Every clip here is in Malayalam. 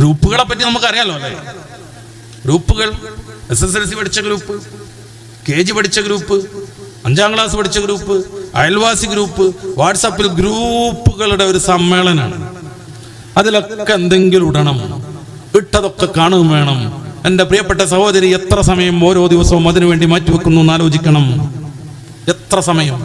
ഗ്രൂപ്പുകളെ പറ്റി നമുക്കറിയാലോ അല്ലേ? ഗ്രൂപ്പുകൾ എസ് എസ് എൽ സി പഠിച്ച ഗ്രൂപ്പ് കെ ജി പഠിച്ച ഗ്രൂപ്പ് അഞ്ചാം ക്ലാസ് പഠിച്ച ഗ്രൂപ്പ് അയൽവാസി ഗ്രൂപ്പ് വാട്സാപ്പിൽ ഗ്രൂപ്പുകളുടെ ഒരു സമ്മേളനമാണ് അതിലൊക്കെ എന്തെങ്കിലും ഇടണം. ഇട്ടതൊക്കെ കാണുകയും വേണം. എന്റെ പ്രിയപ്പെട്ട സഹോദരി എത്ര സമയം ഓരോ ദിവസവും അതിനു വേണ്ടി മാറ്റിവെക്കുന്നു എന്ന് ആലോചിക്കണം. എത്ര സമയം?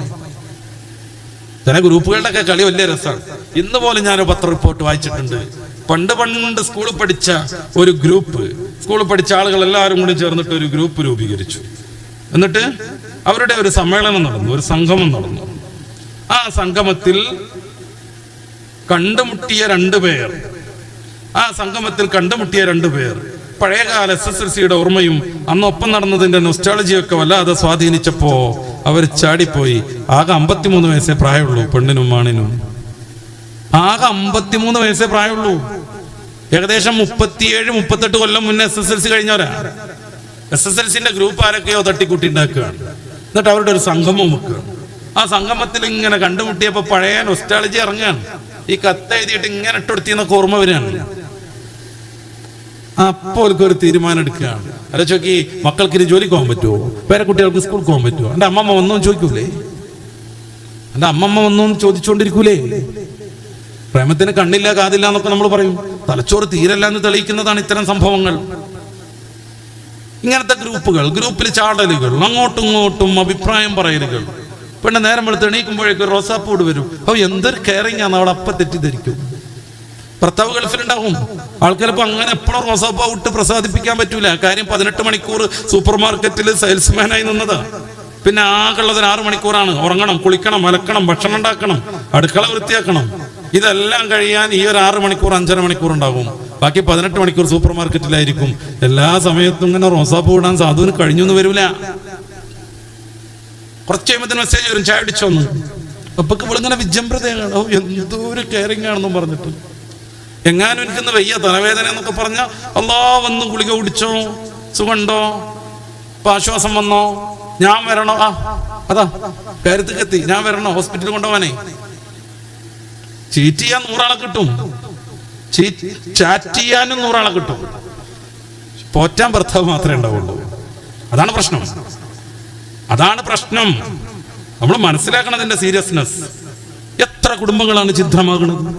ചില ഗ്രൂപ്പുകളുടെ ഒക്കെ കളി വലിയ രസമാണ്. ഇന്ന് പോലും ഞാൻ പത്ര റിപ്പോർട്ട് വായിച്ചിട്ടുണ്ട്. പണ്ട് പണ്ട് സ്കൂളിൽ പഠിച്ച ഒരു ഗ്രൂപ്പ് സ്കൂളിൽ പഠിച്ച ആളുകൾ എല്ലാവരും കൂടി ചേർന്നിട്ട് ഒരു ഗ്രൂപ്പ് രൂപീകരിച്ചു. എന്നിട്ട് അവരുടെ ഒരു സമ്മേളനം നടന്നു ഒരു സംഗമം നടന്നു. ആ സംഗമത്തിൽ കണ്ടുമുട്ടിയ രണ്ടു പേർ ആ സംഗമത്തിൽ കണ്ടുമുട്ടിയ രണ്ടു പേർ പഴയകാല എസ് എസ് എൽ സിയുടെ ഓർമ്മയും അന്നൊപ്പം നടന്നതിന്റെ നൊസ്റ്റാളജിയൊക്കെ വല്ലാതെ സ്വാധീനിച്ചപ്പോ അവർ ചാടിപ്പോയി. ആകെ അമ്പത്തിമൂന്ന് വയസ്സേ പ്രായമുള്ളൂ പെണ്ണിനും ആണിനും. ആകെ അമ്പത്തിമൂന്ന് വയസ്സേ പ്രായമുള്ളൂ. ഏകദേശം മുപ്പത്തിയേഴ് മുപ്പത്തെട്ട് കൊല്ലം മുന്നേ എസ് എസ് എൽ സി കഴിഞ്ഞവരാ. എസ് എസ് എൽ സിന്റെ ഗ്രൂപ്പ് ആരൊക്കെയോ തട്ടിക്കൂട്ടി ഉണ്ടാക്കുകയാണ് എന്നിട്ട് അവരുടെ ഒരു സംഗമം വെക്കുകയാണ് ആ സംഗമത്തിൽ ഇങ്ങനെ കണ്ടുമുട്ടിയപ്പോ പഴയ നൊസ്റ്റാളജി ഇറങ്ങുകയാണ്. ഈ കത്ത് എഴുതിയിട്ട് ഇങ്ങനെ ഇട്ടെടുത്തിന്നൊക്കെ ഓർമ്മ വരികയാണ്. അപ്പോൾ ഒരു തീരുമാനം എടുക്കുകയാണ്. അല്ല ചോക്കി മക്കൾക്ക് ഇനി ജോലിക്ക് പോകാൻ പറ്റുമോ? പേരെ കുട്ടികൾക്ക് സ്കൂളിൽ പോകാൻ പറ്റുമോ? എന്റെ അമ്മമ്മ ഒന്നും ചോദിക്കൂലേ? എന്റെ അമ്മമ്മ ഒന്നും ചോദിച്ചുകൊണ്ടിരിക്കൂലേ പ്രേമത്തിന് കണ്ണില്ല കാതില്ല എന്നൊക്കെ നമ്മൾ പറയും. തലച്ചോറ് തീരല്ല എന്ന് തെളിയിക്കുന്നതാണ് ഇത്തരം സംഭവങ്ങൾ. ഇങ്ങനത്തെ ഗ്രൂപ്പുകൾ ഗ്രൂപ്പിൽ ചാടലുകൾ അങ്ങോട്ടും ഇങ്ങോട്ടും അഭിപ്രായം പറയലുകൾ. പിന്നെ നേരം വെളുത്ത് എണീക്കുമ്പോഴേക്കും റോസാപ്പൂട് വരും. ഓ എന്തൊരു കെയറിങ് ആണ് അവൾ അപ്പം തെറ്റിദ്ധരിക്കും. ഭർത്താവ് ഗൾഫിലുണ്ടാവും. ആൾക്കാരിപ്പോ അങ്ങനെ എപ്പോഴും റോസാപ്പൂ ഇട്ട് പ്രസാദിപ്പിക്കാൻ പറ്റൂല. കാര്യം പതിനെട്ട് മണിക്കൂർ സൂപ്പർ മാർക്കറ്റിൽ സെയിൽസ്മാനായി നിന്നതാ. പിന്നെ ആകെയുള്ളത് ആറ് മണിക്കൂറാണ്. ഉറങ്ങണം കുളിക്കണം അലക്കണം ഭക്ഷണം ഉണ്ടാക്കണം അടുക്കള വൃത്തിയാക്കണം. ഇതെല്ലാം കഴിയാൻ ഈ ഒരു ആറ് മണിക്കൂർ അഞ്ചര മണിക്കൂർ ഉണ്ടാകും. ബാക്കി പതിനെട്ട് മണിക്കൂർ സൂപ്പർ മാർക്കറ്റിലായിരിക്കും. എല്ലാ സമയത്തും ഇങ്ങനെ റോസാപ്പൂ ഇടാൻ സാധുവിന് കഴിഞ്ഞു എന്ന് വരില്ല. കുറച്ച് കഴിയുമ്പോൾ മെസ്സേജ് വരും ചായ അടിച്ചോന്ന് അപ്പൊ ഇവളിങ്ങനെ വിജംബ്രതയാണ് ഓ എന്തോ ഒരു കെയറിങ് ആണെന്നും പറഞ്ഞിട്ട്. എങ്ങാനും എനിക്കൊന്ന് വയ്യ തലവേദന എന്നൊക്കെ പറഞ്ഞ അല്ലാ വന്ന് ഗുളിക കുടിച്ചോ? സുഖമുണ്ടോ? ഇപ്പൊ ആശ്വാസം വന്നോ? ഞാൻ വരണോ? ആ അതാ കരുത്തുക്കെത്തി ഞാൻ വരണോ? ഹോസ്പിറ്റലിൽ കൊണ്ടുപോവാനേ. ചീറ്റ് ചെയ്യാൻ നൂറാളെ കിട്ടും. ചാറ്റ് ചെയ്യാനും നൂറാളെ കിട്ടും. പോറ്റാൻ ഭർത്താവ് മാത്രമേ ഉണ്ടാവുള്ളൂ. അതാണ് പ്രശ്നം. അതാണ് പ്രശ്നം. നമ്മൾ മനസ്സിലാക്കണതിന്റെ സീരിയസ്നെസ് എത്ര കുടുംബങ്ങളാണ് ഛിദ്രമാകുന്നത്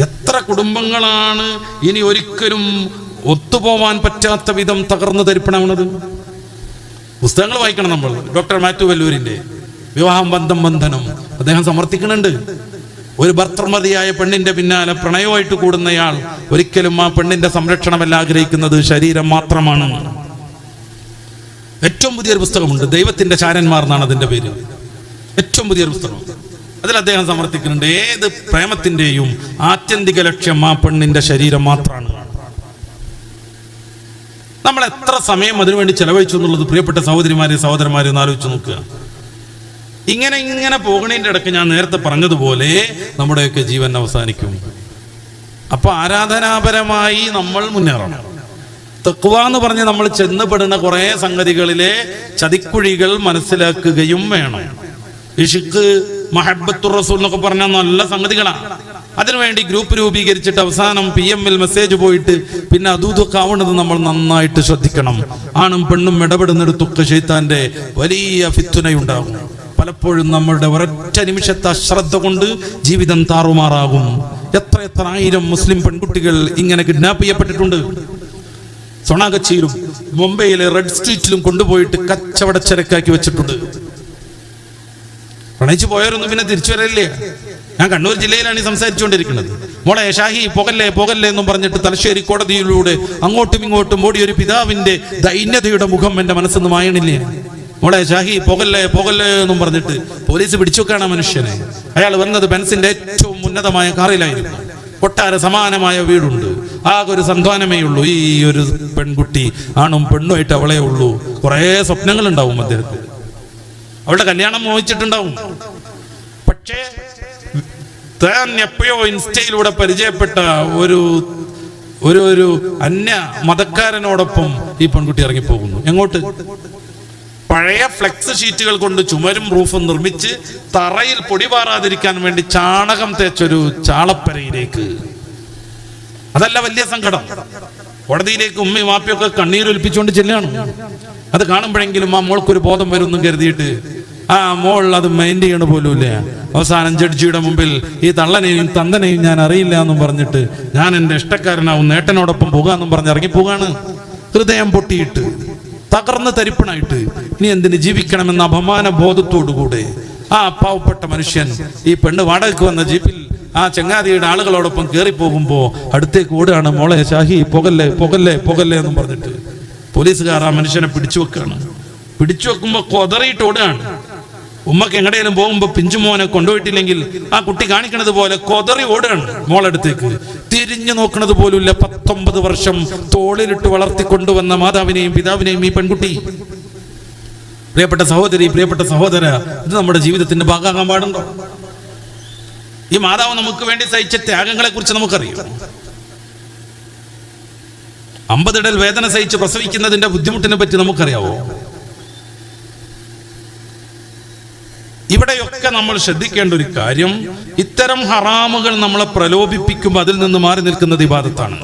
എത്ര കുടുംബങ്ങളാണ് ഇനി ഒരിക്കലും ഒത്തുപോവാൻ പറ്റാത്ത വിധം തകർന്നു തരിപ്പണമാണത് പുസ്തകങ്ങൾ വായിക്കണം നമ്മൾ. ഡോക്ടർ മാത്യു വല്ലൂരിന്റെ വിവാഹം ബന്ധം ബന്ധനം. അദ്ദേഹം സമർത്ഥിക്കുന്നുണ്ട്. ഒരു ഭർത്തൃമതിയായ പെണ്ണിന്റെ പിന്നാലെ പ്രണയമായിട്ട് കൂടുന്നയാൾ ഒരിക്കലും ആ പെണ്ണിന്റെ സംരക്ഷണമല്ല ആഗ്രഹിക്കുന്നത് ശരീരം മാത്രമാണ്. ഏറ്റവും പുതിയൊരു പുസ്തകമുണ്ട്. ദൈവത്തിന്റെ ചാരന്മാർ എന്നാണ് അതിന്റെ പേര്. ഏറ്റവും പുതിയൊരു പുസ്തകം. അതിൽ അദ്ദേഹം സമർത്ഥിക്കുന്നുണ്ട് ഏത് പ്രേമത്തിന്റെയും ആത്യന്തിക ലക്ഷ്യം ആ പെണ്ണിന്റെ ശരീരം മാത്രമാണ്. നമ്മൾ എത്ര സമയം അതിനുവേണ്ടി ചെലവഴിച്ചു എന്നുള്ളത് പ്രിയപ്പെട്ട സഹോദരിമാരെ സഹോദരന്മാരെ ഒന്ന് ആലോചിച്ച് നോക്കുക. ഇങ്ങനെ ഇങ്ങനെ പോകണേന്റെ ഇടയ്ക്ക് ഞാൻ നേരത്തെ പറഞ്ഞതുപോലെ നമ്മുടെയൊക്കെ ജീവൻ അവസാനിക്കും. അപ്പൊ ആരാധനാപരമായി നമ്മൾ മുന്നേറണം. തെക്കുവ എന്ന് പറഞ്ഞ് നമ്മൾ ചെന്നപ്പെടുന്ന കുറെ സംഗതികളിലെ ചതിക്കുഴികൾ മനസ്സിലാക്കുകയും വേണം. ഇഷിക്ക് മഹബത്തു റസൂൽ എന്നൊക്കെ പറഞ്ഞ നല്ല സംഗതികളാണ്. അതിനുവേണ്ടി ഗ്രൂപ്പ് രൂപീകരിച്ചിട്ട് അവസാനം പി എമ്മിൽ മെസ്സേജ് പോയിട്ട് പിന്നെ അതുതൊക്കെ ആവുന്നത് നമ്മൾ നന്നായിട്ട് ശ്രദ്ധിക്കണം. ആണും പെണ്ണും ഇടപെടുന്നിടത്തൊക്കെ ഷെയ്ത്താന്റെ വലിയ ഫിത്തുനയുണ്ടാകും. പലപ്പോഴും നമ്മളുടെ ഒരൊറ്റ നിമിഷത്തെ അശ്രദ്ധ കൊണ്ട് ജീവിതം താറുമാറാകും. എത്ര എത്ര ആയിരം മുസ്ലിം പെൺകുട്ടികൾ ഇങ്ങനെ കിഡ്നാപ്പ് ചെയ്യപ്പെട്ടിട്ടുണ്ട്. സൊണാകച്ചിയിലും മുംബൈയിലെ റെഡ് സ്ട്രീറ്റിലും കൊണ്ടുപോയിട്ട് കച്ചവടച്ചരക്കാക്കി വെച്ചിട്ടുണ്ട്. പ്രണയിച്ചു പോയവരൊന്നും പിന്നെ തിരിച്ചു വരല്ലേ ഞാൻ കണ്ണൂർ ജില്ലയിലാണ് ഈ സംസാരിച്ചുകൊണ്ടിരിക്കുന്നത്. മോളെ ഷാഹി പോകല്ലേ പോകല്ലേ എന്നും പറഞ്ഞിട്ട് തലശ്ശേരി കോടതിയിലൂടെ അങ്ങോട്ടും ഇങ്ങോട്ടും ഓടിയൊരു പിതാവിന്റെ ദൈന്യതയുടെ മുഖം എന്റെ മനസ്സിന്ന് മായണില്ലേ? മോളെ ഷാഹി പോകല്ലേ പോകല്ലേ എന്നും പറഞ്ഞിട്ട് പോലീസ് പിടിച്ചു വെക്കാണ് മനുഷ്യനെ. അയാൾ വന്നത് ബെൻസിന്റെ ഏറ്റവും ഉന്നതമായ കാറിലായിരുന്നു. കൊട്ടാര സമാനമായ വീടുണ്ട്. ആകെ ഒരു സന്താനമേ ഉള്ളൂ. ഈ ഒരു പെൺകുട്ടി ആണും പെണ്ണുമായിട്ട് അവളെ ഉള്ളൂ. കുറേ സ്വപ്നങ്ങൾ ഉണ്ടാവും അദ്ദേഹത്തിന്. അവളുടെ കല്യാണം മോഹിച്ചിട്ടുണ്ടാവും. പക്ഷേ താൻ എപ്പോഴോ ഇൻസ്റ്റയിലൂടെ പരിചയപ്പെട്ട ഒരു ഒരു ഒരു അന്യ മതക്കാരനോടൊപ്പം ഈ പെൺകുട്ടി ഇറങ്ങിപ്പോകുന്നു. എങ്ങോട്ട്? പഴയ ഫ്ലെക്സ് ഷീറ്റുകൾ കൊണ്ട് ചുമരും റൂഫും നിർമ്മിച്ച് തറയിൽ പൊടി പാറാതിരിക്കാൻ വേണ്ടി ചാണകം തേച്ചൊരു ചാളപ്പരയിലേക്ക്. അതല്ല വലിയ സങ്കടം. കോടതിയിലേക്ക് ഉമ്മി വാപ്പിയൊക്കെ കണ്ണീരൊലിപ്പിച്ചുകൊണ്ട് ചെല്ലുകയാണ്. അത് കാണുമ്പോഴെങ്കിലും ആ മോൾക്കൊരു ബോധം വരുമെന്നും കരുതിയിട്ട് ആ മോൾ അത് മൈൻഡ് ചെയ്യണ പോലുമില്ല. അവസാനം ജഡ്ജിയുടെ മുമ്പിൽ ഈ തള്ളനെയും തന്തനെയും ഞാൻ അറിയില്ല എന്നും പറഞ്ഞിട്ട് ഞാൻ എന്റെ ഇഷ്ടക്കാരനാവും നേട്ടനോടൊപ്പം പോകാമെന്നും പറഞ്ഞ് ഇറങ്ങിപ്പോകാണ്. ഹൃദയം പൊട്ടിയിട്ട്. തകർന്ന് തരിപ്പണായിട്ട് ഇനി എന്തിന് ജീവിക്കണമെന്ന അപമാന ബോധത്തോടുകൂടെ ആ പാവപ്പെട്ട മനുഷ്യൻ ഈ പെണ്ണ് വാടകയ്ക്ക് വന്ന ജീപ്പിൽ ആ ചങ്ങാതിയുടെ ആളുകളോടൊപ്പം കയറി പോകുമ്പോ അടുത്തേക്ക് ഓടുകയാണ്. മോളെ ഷാഹി പുകല്ലേ പുകല്ലേ പുകല്ലേ എന്നും പറഞ്ഞിട്ട് പോലീസുകാർ ആ മനുഷ്യനെ പിടിച്ചു വെക്കുകയാണ്. പിടിച്ചു വെക്കുമ്പോ കൊതറിയിട്ട് ഓടുകയാണ്. ഉമ്മക്ക് എങ്ങടേലും പോകുമ്പോ പിഞ്ചുമോനെ കൊണ്ടുപോയിട്ടില്ലെങ്കിൽ ആ കുട്ടി കാണിക്കണത് പോലെ കൊതറി ഓടുകയാണ് മോളടുത്തേക്ക്. തിരിഞ്ഞു നോക്കണത് പോലുമില്ല. പത്തൊമ്പത് വർഷം തോളിലിട്ട് വളർത്തിക്കൊണ്ടുവന്ന മാതാവിനെയും പിതാവിനെയും ഈ പെൺകുട്ടി. പ്രിയപ്പെട്ട സഹോദരി പ്രിയപ്പെട്ട സഹോദര ഇത് നമ്മുടെ ജീവിതത്തിന്റെ ഭാഗമാകാൻ പാടുണ്ടോ? ഈ മാതാവ് നമുക്ക് വേണ്ടി സഹിച്ച ത്യാഗങ്ങളെ കുറിച്ച് നമുക്കറിയാം. അമ്പതിടൽ വേദന സഹിച്ച് പ്രസവിക്കുന്നതിന്റെ ബുദ്ധിമുട്ടിനെ പറ്റി നമുക്കറിയാവോ? ഇവിടെയൊക്കെ നമ്മൾ ശ്രദ്ധിക്കേണ്ട ഒരു കാര്യം ഇത്തരം ഹറാമുകൾ നമ്മളെ പ്രലോഭിപ്പിക്കുമ്പോൾ അതിൽ നിന്ന് മാറി നിൽക്കുന്നത് ഇബാദത്താണ്.